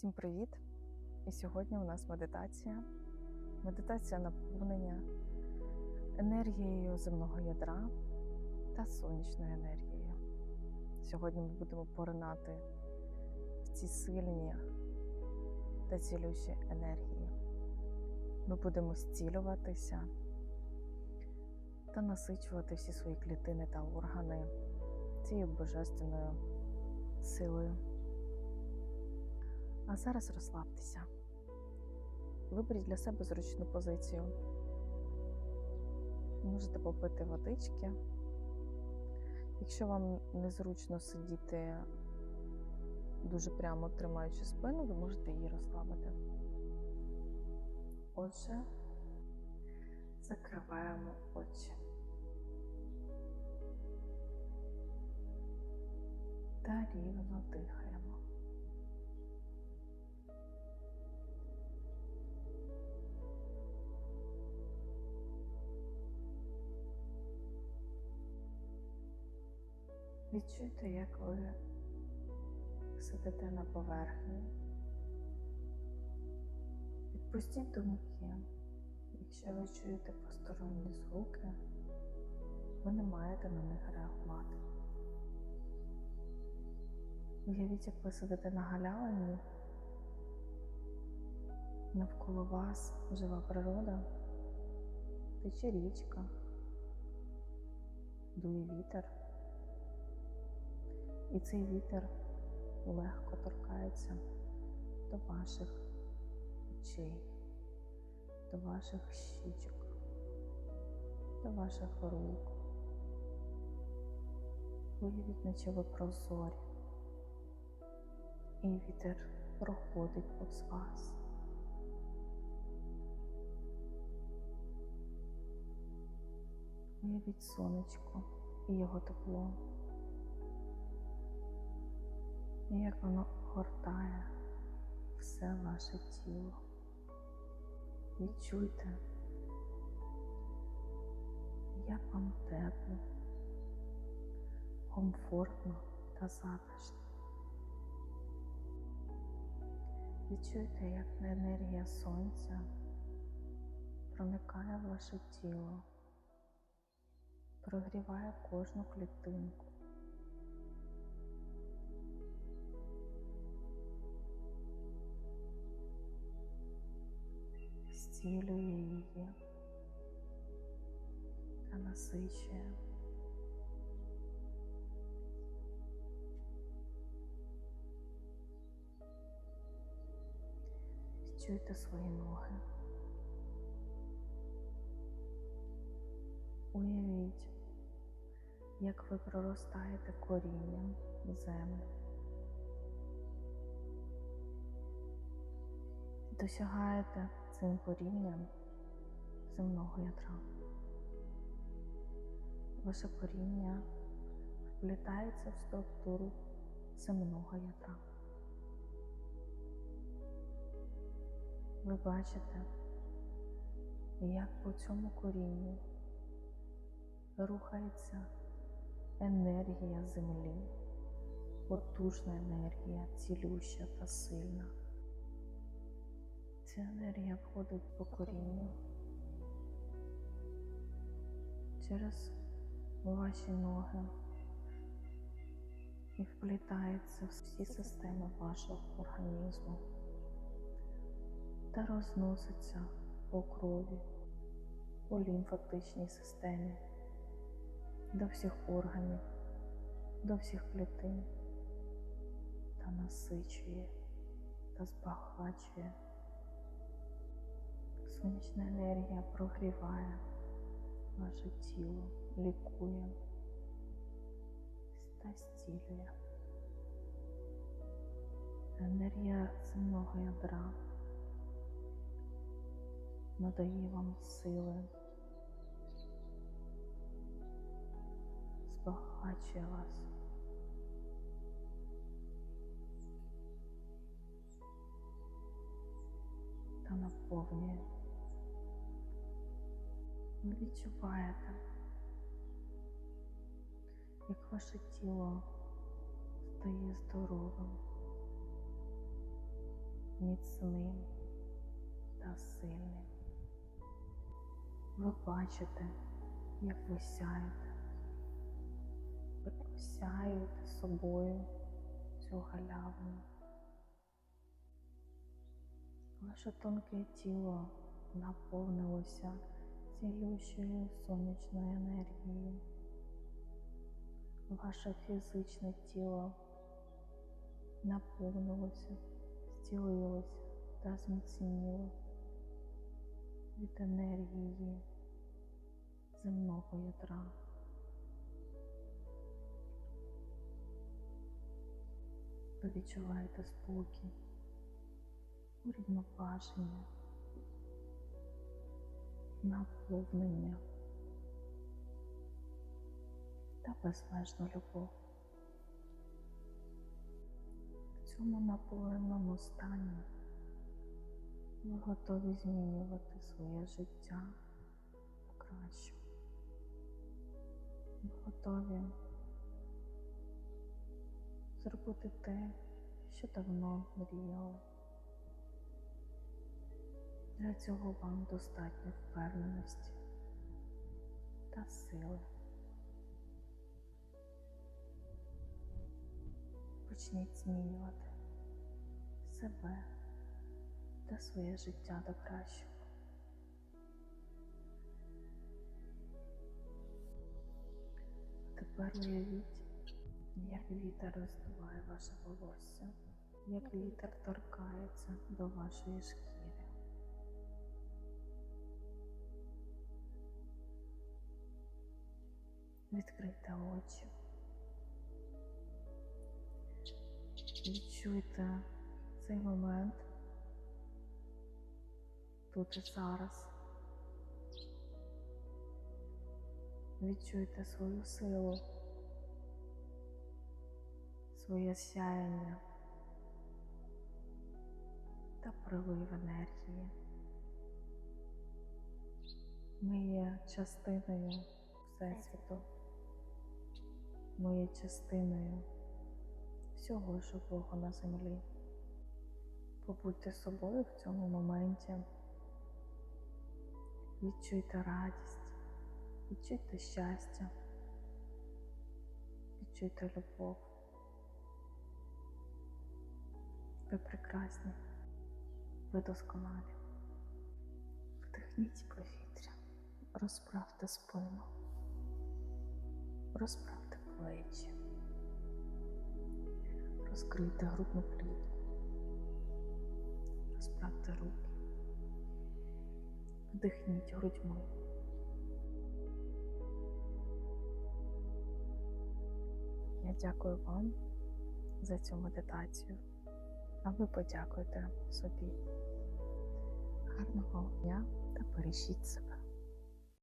Всім привіт! І сьогодні у нас медитація. Медитація наповнення енергією земного ядра та сонячною енергією. Сьогодні ми будемо поринати в ці сильні та цілющі енергії. Ми будемо зцілюватися та насичувати всі свої клітини та органи цією божественною силою. А зараз розслабтеся. Виберіть для себе зручну позицію. Можете попити водички. Якщо вам незручно сидіти дуже прямо тримаючи спину, ви можете її розслабити. Отже, закриваємо очі. Та рівно дихаємо. Відчуйте, як ви сидите на поверхні. Відпустіть думки. Якщо ви чуєте посторонні звуки, ви не маєте на них реагувати. Уявіть, як ви сидите на галявині, навколо вас жива природа, тече річка, дує вітер. І цей вітер легко торкається до ваших очей, до ваших щічок, до ваших рук. Уявіть, наче ви прозорі, і вітер проходить повз вас. Уявіть сонечко і його тепло. І як воно гортає все ваше тіло. Відчуйте, як вам тепло, комфортно та затишно. Відчуйте, як енергія сонця проникає в ваше тіло, прогріває кожну клітинку. Зцілює її та насичує. Відчуйте свої ноги. Уявіть, як ви проростаєте корінням в землю. Досягаєте цим корінням земного ядра. Ваше коріння вплітається в структуру земного ядра. Ви бачите, як по цьому корінню рухається енергія землі, потужна енергія, цілюща та сильна. Ця енергія входить по корінню. Через ваші ноги. І вплітається в всі системи вашого організму. Та розноситься по крові, по лімфатичній системі, до всіх органів, до всіх клітин. Та насичує та збагачує. Сонячна енергія прогріває ваше тіло, лікує та зцілює. Енергія земного ядра надає вам сили, збагачує вас. Та наповнює. Ви відчуваєте, як ваше тіло стає здоровим, міцним та сильним. Ви бачите, як ви сяєте. Ви осяюєте собою цю галявину. Ваше тонке тіло наповнилося цілющою сонячною енергією. Ваше фізичне тіло наповнилося, зцілилося та зміцніло від енергії земного ядра. Ви відчуваєте спокій, урівноваження, наповнення та безмежну любов. В цьому наповненому стані ви готові змінювати своє життя на краще. Ви готові зробити те, що давно мріяли. Для цього вам достатньо впевненості та сили. Почніть змінювати себе та своє життя до кращого. Тепер уявіть, як вітер роздуває ваше волосся, як вітер торкається до вашої шкіри. Відкрийте очі. Відчуйте цей момент тут і зараз. Відчуйте свою силу, своє сяяння та прилив енергії. Ми є частиною Всесвіту, ми є частиною всього живого на землі. Побудьте собою в цьому моменті. Відчуйте радість, відчуйте щастя, відчуйте любов. Ви прекрасні, ви досконалі. Вдихніть повітря, розправте спину, розправте плечі, розкрийте грудну клітку, розправте руки. Вдихніть грудьми. Я дякую вам за цю медитацію, а ви подякуйте собі. Гарного дня та бережіть себе.